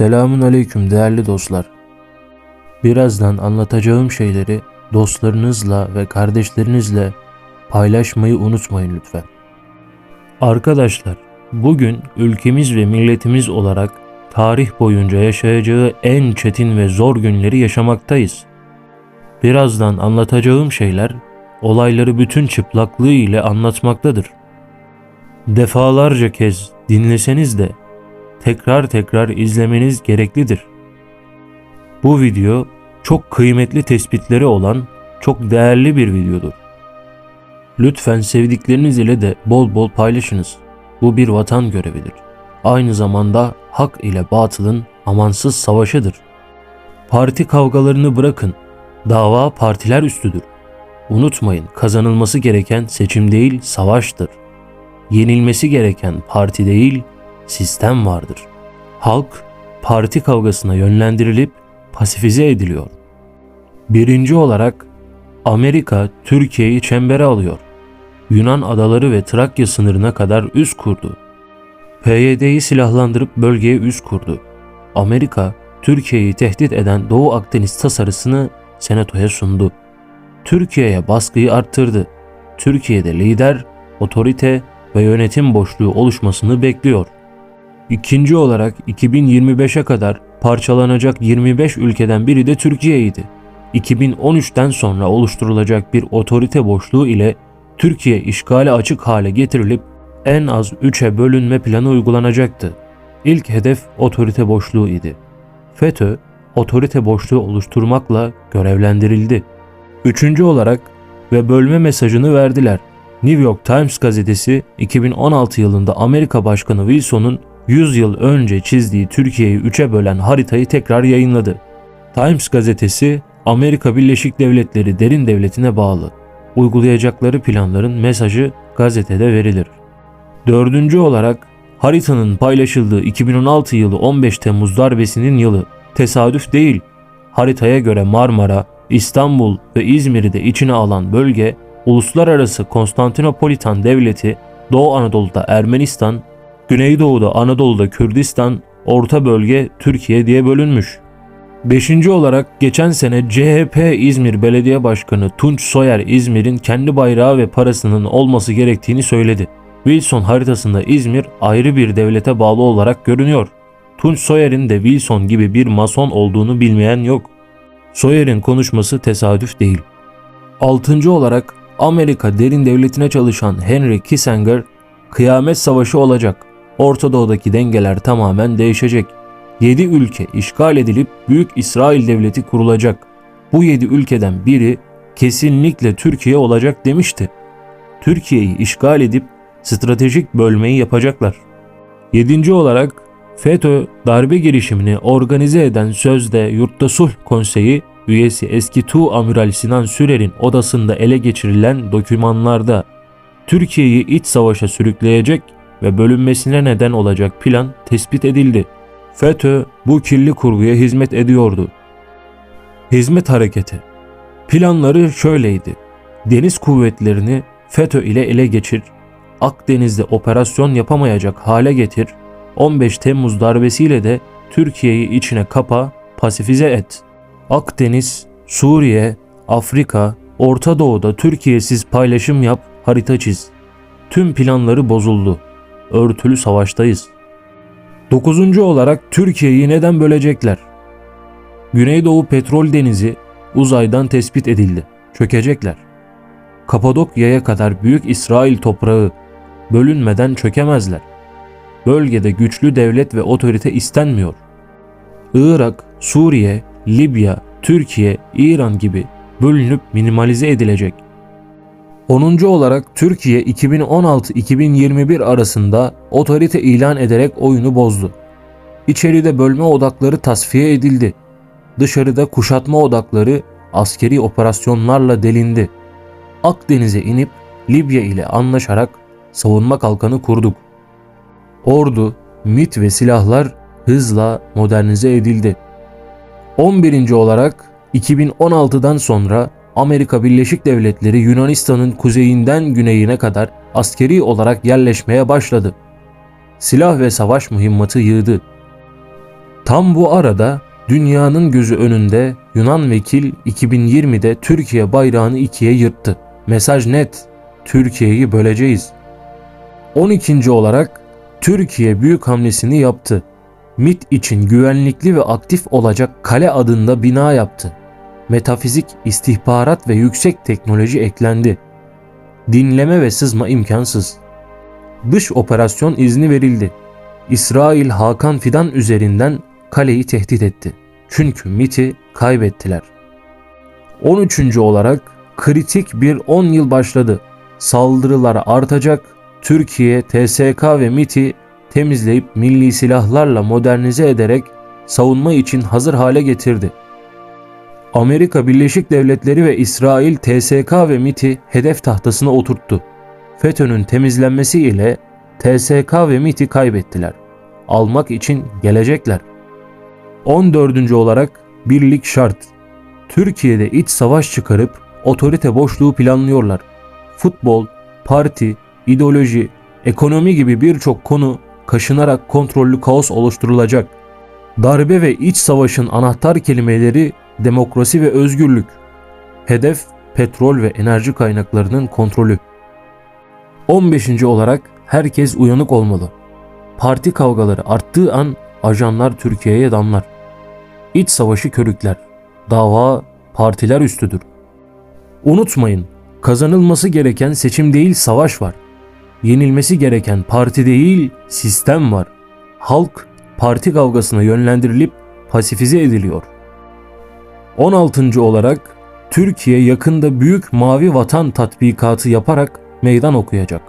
Selamun aleyküm değerli dostlar. Birazdan anlatacağım şeyleri dostlarınızla ve kardeşlerinizle paylaşmayı unutmayın lütfen. Arkadaşlar, bugün ülkemiz ve milletimiz olarak tarih boyunca yaşayacağı en çetin ve zor günleri yaşamaktayız. Birazdan anlatacağım şeyler olayları bütün çıplaklığı ile anlatmaktadır. Defalarca kez dinleseniz de tekrar tekrar izlemeniz gereklidir. Bu video çok kıymetli tespitleri olan çok değerli bir videodur. Lütfen sevdikleriniz ile de bol bol paylaşınız. Bu bir vatan görevidir. Aynı zamanda hak ile batılın amansız savaşıdır. Parti kavgalarını bırakın. Dava partiler üstüdür. Unutmayın kazanılması gereken seçim değil savaştır. Yenilmesi gereken parti değil sistem vardır. Halk parti kavgasına yönlendirilip pasifize ediliyor. Birinci olarak Amerika Türkiye'yi çembere alıyor. Yunan adaları ve Trakya sınırına kadar üs kurdu. PYD'yi silahlandırıp bölgeye üs kurdu. Amerika Türkiye'yi tehdit eden Doğu Akdeniz tasarısını senatoya sundu. Türkiye'ye baskıyı arttırdı. Türkiye'de lider, otorite ve yönetim boşluğu oluşmasını bekliyor. İkinci olarak 2025'e kadar parçalanacak 25 ülkeden biri de Türkiye'ydi. 2013'ten sonra oluşturulacak bir otorite boşluğu ile Türkiye işgale açık hale getirilip en az 3'e bölünme planı uygulanacaktı. İlk hedef otorite boşluğu idi. FETÖ, otorite boşluğu oluşturmakla görevlendirildi. Üçüncü olarak ve bölme mesajını verdiler. New York Times gazetesi 2016 yılında Amerika Başkanı Wilson'un 100 yıl önce çizdiği Türkiye'yi üçe bölen haritayı tekrar yayınladı. Times gazetesi Amerika Birleşik Devletleri derin devletine bağlı. Uygulayacakları planların mesajı gazetede verilir. Dördüncü olarak haritanın paylaşıldığı 2016 yılı 15 Temmuz darbesinin yılı tesadüf değil. Haritaya göre Marmara, İstanbul ve İzmir'i de içine alan bölge uluslararası Konstantinopolitan Devleti, Doğu Anadolu'da Ermenistan, Güneydoğu'da Anadolu'da Kürdistan, Orta Bölge Türkiye diye bölünmüş. Beşinci olarak geçen sene CHP İzmir Belediye Başkanı Tunç Soyer İzmir'in kendi bayrağı ve parasının olması gerektiğini söyledi. Wilson haritasında İzmir ayrı bir devlete bağlı olarak görünüyor. Tunç Soyer'in de Wilson gibi bir mason olduğunu bilmeyen yok. Soyer'in konuşması tesadüf değil. Altıncı olarak Amerika derin devletine çalışan Henry Kissinger, kıyamet savaşı olacak. Orta Doğu'daki dengeler tamamen değişecek. 7 ülke işgal edilip Büyük İsrail Devleti kurulacak. Bu 7 ülkeden biri kesinlikle Türkiye olacak demişti. Türkiye'yi işgal edip stratejik bölmeyi yapacaklar. 7. olarak FETÖ darbe girişimini organize eden sözde Yurtta Sulh Konseyi üyesi eski Tu Amiral Sinan Sürer'in odasında ele geçirilen dokümanlarda Türkiye'yi iç savaşa sürükleyecek ve bölünmesine neden olacak plan tespit edildi. FETÖ bu kirli kurguya hizmet ediyordu. Hizmet hareketi. Planları şöyleydi. Deniz kuvvetlerini FETÖ ile ele geçir, Akdeniz'de operasyon yapamayacak hale getir, 15 Temmuz darbesiyle de Türkiye'yi içine kapa, pasifize et. Akdeniz, Suriye, Afrika, Orta Doğu'da Türkiye'siz paylaşım yap, harita çiz. Tüm planları bozuldu. Örtülü savaştayız. Dokuzuncu olarak Türkiye'yi neden bölecekler? Güneydoğu Petrol Denizi uzaydan tespit edildi. Çökecekler. Kapadokya'ya kadar Büyük İsrail toprağı bölünmeden çökemezler. Bölgede güçlü devlet ve otorite istenmiyor. Irak, Suriye, Libya, Türkiye, İran gibi bölünüp minimalize edilecek. 10. olarak Türkiye 2016-2021 arasında otorite ilan ederek oyunu bozdu. İçeride bölme odakları tasfiye edildi. Dışarıda kuşatma odakları askeri operasyonlarla delindi. Akdeniz'e inip Libya ile anlaşarak savunma kalkanı kurduk. Ordu, MIT ve silahlar hızla modernize edildi. 11. olarak 2016'dan sonra Amerika Birleşik Devletleri Yunanistan'ın kuzeyinden güneyine kadar askeri olarak yerleşmeye başladı. Silah ve savaş mühimmatı yığdı. Tam bu arada dünyanın gözü önünde Yunan vekil 2020'de Türkiye bayrağını ikiye yırttı. Mesaj net. Türkiye'yi böleceğiz. 12. olarak Türkiye büyük hamlesini yaptı. MIT için güvenlikli ve aktif olacak kale adında bina yaptı. Metafizik, istihbarat ve yüksek teknoloji eklendi. Dinleme ve sızma imkansız. Dış operasyon izni verildi. İsrail Hakan Fidan üzerinden kaleyi tehdit etti. Çünkü MIT'i kaybettiler. 13. olarak kritik bir 10 yıl başladı. Saldırılar artacak. Türkiye, TSK ve MIT'i temizleyip milli silahlarla modernize ederek savunma için hazır hale getirdi. Amerika Birleşik Devletleri ve İsrail TSK ve MIT'i hedef tahtasına oturttu. FETÖ'nün temizlenmesi ile TSK ve MIT'i kaybettiler. Almak için gelecekler. 14. olarak birlik şart. Türkiye'de iç savaş çıkarıp otorite boşluğu planlıyorlar. Futbol, parti, ideoloji, ekonomi gibi birçok konu kaşınarak kontrollü kaos oluşturulacak. Darbe ve iç savaşın anahtar kelimeleri demokrasi ve özgürlük. Hedef petrol ve enerji kaynaklarının kontrolü. 15. olarak herkes uyanık olmalı. Parti kavgaları arttığı an ajanlar Türkiye'ye damlar. İç savaşı körükler. Dava partiler üstüdür. Unutmayın, kazanılması gereken seçim değil savaş var. Yenilmesi gereken parti değil sistem var. Halk parti kavgasına yönlendirilip pasifize ediliyor. 16. olarak Türkiye yakında büyük mavi vatan tatbikatı yaparak meydan okuyacak.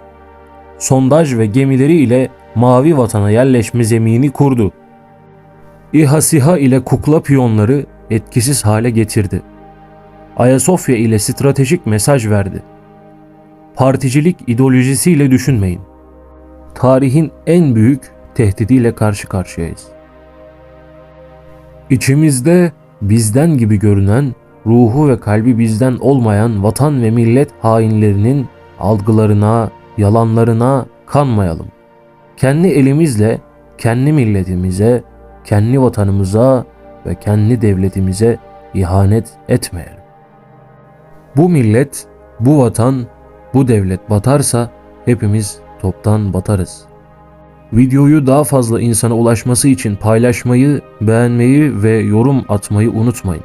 Sondaj ve gemileri ile mavi vatana yerleşme zemini kurdu. İHA SİHA ile kukla piyonları etkisiz hale getirdi. Ayasofya ile stratejik mesaj verdi. Particilik ideolojisiyle düşünmeyin. Tarihin en büyük tehdidiyle karşı karşıyayız. İçimizde bizden gibi görünen, ruhu ve kalbi bizden olmayan vatan ve millet hainlerinin algılarına, yalanlarına kanmayalım. Kendi elimizle kendi milletimize, kendi vatanımıza ve kendi devletimize ihanet etmeyelim. Bu millet, bu vatan, bu devlet batarsa hepimiz toptan batarız. Videoyu daha fazla insana ulaşması için paylaşmayı, beğenmeyi ve yorum atmayı unutmayın.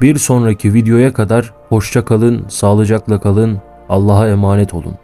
Bir sonraki videoya kadar hoşça kalın, sağlıcakla kalın, Allah'a emanet olun.